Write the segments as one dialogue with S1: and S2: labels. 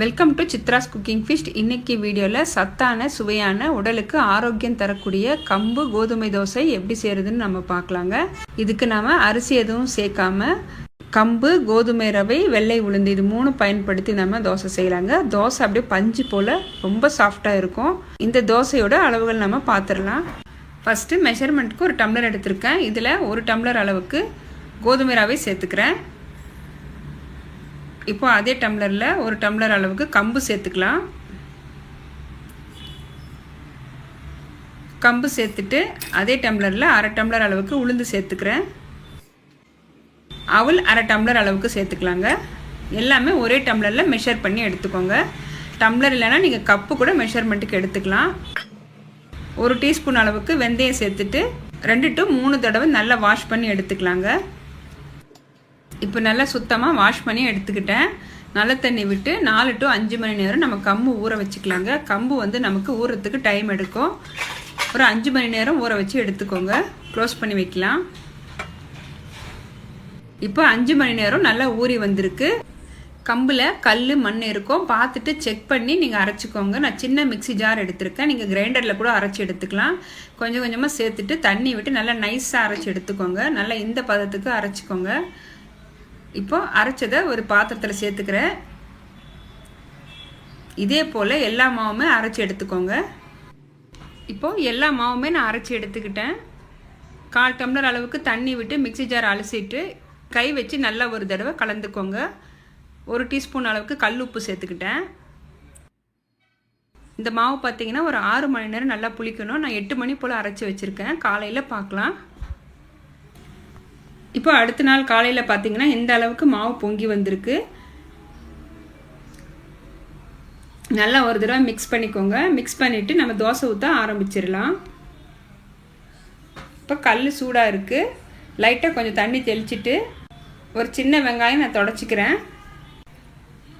S1: Welcome to Chitra's cooking feast இன்னைக்கு வீடியோவில் சத்தான சுவையான உடலுக்கு ஆரோக்கியம் தரக்கூடிய கம்பு கோதுமை தோசை எப்படி செய்கிறதுன்னு நம்ம பார்க்கலாங்க. இதுக்கு நாம் அரிசி எதுவும் சேர்க்காம கம்பு கோதுமை ரவை வெள்ளை உளுந்து இது மூணு பயன்படுத்தி நம்ம தோசை செய்யலாங்க. தோசை அப்படியே பஞ்சு போல் ரொம்ப சாஃப்டாக இருக்கும். இந்த தோசையோட அளவுகள் நம்ம பார்த்துடலாம் ஃபஸ்ட்டு மெஷர்மெண்ட்டுக்கு ஒரு டம்ளர் எடுத்திருக்கேன். இதில் ஒரு டம்ளர் அளவுக்கு கோதுமை ரவை சேர்த்துக்கிறேன். இப்போ அதே டம்ளரில் ஒரு டம்ளர் அளவுக்கு கம்பு சேர்த்துக்கலாம். கம்பு சேர்த்துட்டு அதே டம்ளரில் அரை டம்ளர் அளவுக்கு உளுந்து சேர்த்துக்கிறேன். அவல் அரை டம்ளர் அளவுக்கு சேர்த்துக்கலாங்க. எல்லாமே ஒரே டம்ளரில் மெஷர் பண்ணி எடுத்துக்கோங்க. டம்ளர் இல்லைன்னா நீங்கள் கப்பு கூட மெஷர்மெண்ட்டுக்கு எடுத்துக்கலாம். ஒரு டீஸ்பூன் அளவுக்கு வெந்தயம் சேர்த்துட்டு ரெண்டு டு மூணு தடவை நல்லா வாஷ் பண்ணி எடுத்துக்கலாங்க. இப்போ நல்லா சுத்தமாக வாஷ் பண்ணி எடுத்துக்கிட்டேன். நல்ல தண்ணி விட்டு நாலு டு அஞ்சு மணி நேரம் நம்ம கம்பு ஊற வச்சுக்கலாங்க. கம்பு வந்து நமக்கு ஊறத்துக்கு டைம் எடுக்கும். ஒரு அஞ்சு மணி நேரம் ஊற வச்சு எடுத்துக்கோங்க. க்ளோஸ் பண்ணி வைக்கலாம். இப்போ அஞ்சு மணி நேரம் நல்லா ஊறி வந்திருக்கு. கம்பில் கல் மண் இருக்கும். பார்த்துட்டு செக் பண்ணி நீங்கள் அரைச்சிக்கோங்க. நான் சின்ன மிக்சி ஜார் எடுத்திருக்கேன். நீங்கள் கிரைண்டரில் கூட அரைச்சி எடுத்துக்கலாம். கொஞ்சம் கொஞ்சமாக சேர்த்துட்டு தண்ணி விட்டு நல்லா நைஸாக அரைச்சி எடுத்துக்கோங்க. நல்லா இந்த பதத்துக்கு அரைச்சிக்கோங்க. இப்போ அரைச்சதை ஒரு பாத்திரத்தில் சேர்த்துக்கிறேன். இதே போல் எல்லா மாவுமே அரைச்சி எடுத்துக்கோங்க. இப்போது எல்லா மாவுமே நான் அரைச்சி எடுத்துக்கிட்டேன். கால் டம்ளர் அளவுக்கு தண்ணி விட்டு மிக்சி ஜார் அலசிட்டு கை வச்சு நல்லா ஒரு தடவை கலந்துக்கோங்க. ஒரு டீஸ்பூன் அளவுக்கு கல் உப்பு சேர்த்துக்கிட்டேன். இந்த மாவு பார்த்தீங்கன்னா ஒரு ஆறு மணி நேரம் நல்லா புளிக்கணும். நான் எட்டு மணி போல் அரைச்சி வச்சுருக்கேன். காலையில் பார்க்கலாம் இப்போ அடுத்த நாள் காலையில் பார்த்தீங்கன்னா இந்த அளவுக்கு மாவு பொங்கி வந்திருக்கு? நல்லா ஒரு தடவை மிக்ஸ் பண்ணிக்கோங்க. மிக்ஸ் பண்ணிவிட்டு நம்ம தோசை ஊற்ற ஆரம்பிச்சிடலாம். இப்போ கல் சூடாக இருக்குது லைட்டாக கொஞ்சம் தண்ணி தெளிச்சிட்டு ஒரு சின்ன வெங்காயம் நான் தொடச்சிக்கிறேன்.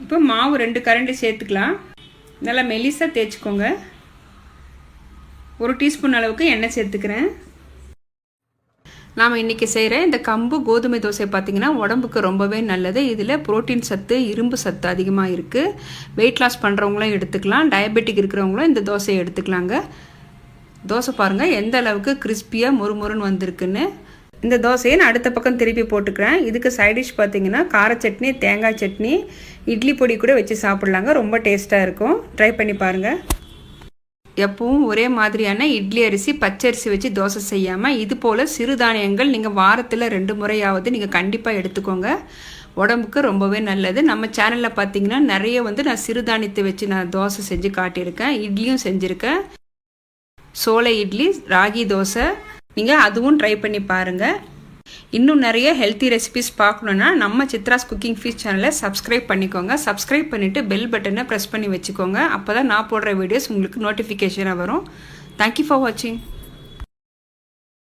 S1: இப்போ மாவு ரெண்டு கரண்டி சேர்த்துக்கலாம். நல்லா மெலிசாக தேய்ச்சிக்கோங்க. ஒரு டீஸ்பூன் அளவுக்கு எண்ணெய் சேர்த்துக்கிறேன். நாம் இன்றைக்கி செய்கிற இந்த கம்பு கோதுமை தோசை பார்த்திங்கன்னா உடம்புக்கு ரொம்பவே நல்லது. இதில் புரோட்டீன் சத்து இரும்பு சத்து அதிகமாக இருக்குது வெயிட் லாஸ் பண்ணுறவங்களும் எடுத்துக்கலாம். டயபெட்டிக் இருக்கிறவங்களும் இந்த தோசையை எடுத்துக்கலாங்க. தோசை பாருங்கள் எந்த அளவுக்கு கிறிஸ்பியாக முறுமுறுன்னு வந்திருக்குன்னு. இந்த தோசையை நான் அடுத்த பக்கம் திருப்பி போட்டுக்கிறேன். இதுக்கு சைடிஷ் பார்த்தீங்கன்னா கார சட்னி தேங்காய் சட்னி இட்லி பொடி கூட வச்சு சாப்பிட்லாங்க. ரொம்ப டேஸ்ட்டாக இருக்கும். ட்ரை பண்ணி பாருங்கள் எப்பவும் ஒரே மாதிரியான இட்லி அரிசி பச்சரிசி வச்சு தோசை செய்யாமல் இது போல் சிறுதானியங்கள் நீங்கள் வாரத்தில் ரெண்டு முறையாவது நீங்கள் கண்டிப்பாக எடுத்துக்கோங்க. உடம்புக்கு ரொம்பவே நல்லது. நம்ம சேனலில் பார்த்தீங்கன்னா நிறைய வந்து நான் சிறுதானியத்தை வச்சு நான் தோசை செஞ்சு காட்டியிருக்கேன். இட்லியும் செஞ்சுருக்கேன். சோள இட்லி ராகி தோசை. நீங்கள் அதுவும் ட்ரை பண்ணி பாருங்கள் இன்னும் நிறைய ஹெல்த்தி ரெசிபிஸ் பார்க்கணுன்னா நம்ம சித்ராஸ் குக்கிங் ஃபீஸ் சேனலை சப்ஸ்கிரைப் பண்ணிக்கோங்க. சப்ஸ்கிரைப் பண்ணிவிட்டு பெல் பட்டனை ப்ரெஸ் பண்ணி வச்சுக்கோங்க. அப்போ தான் நான் போடுற வீடியோஸ் உங்களுக்கு நோட்டிஃபிகேஷனாக வரும். தேங்க்யூ ஃபார் வாட்சிங்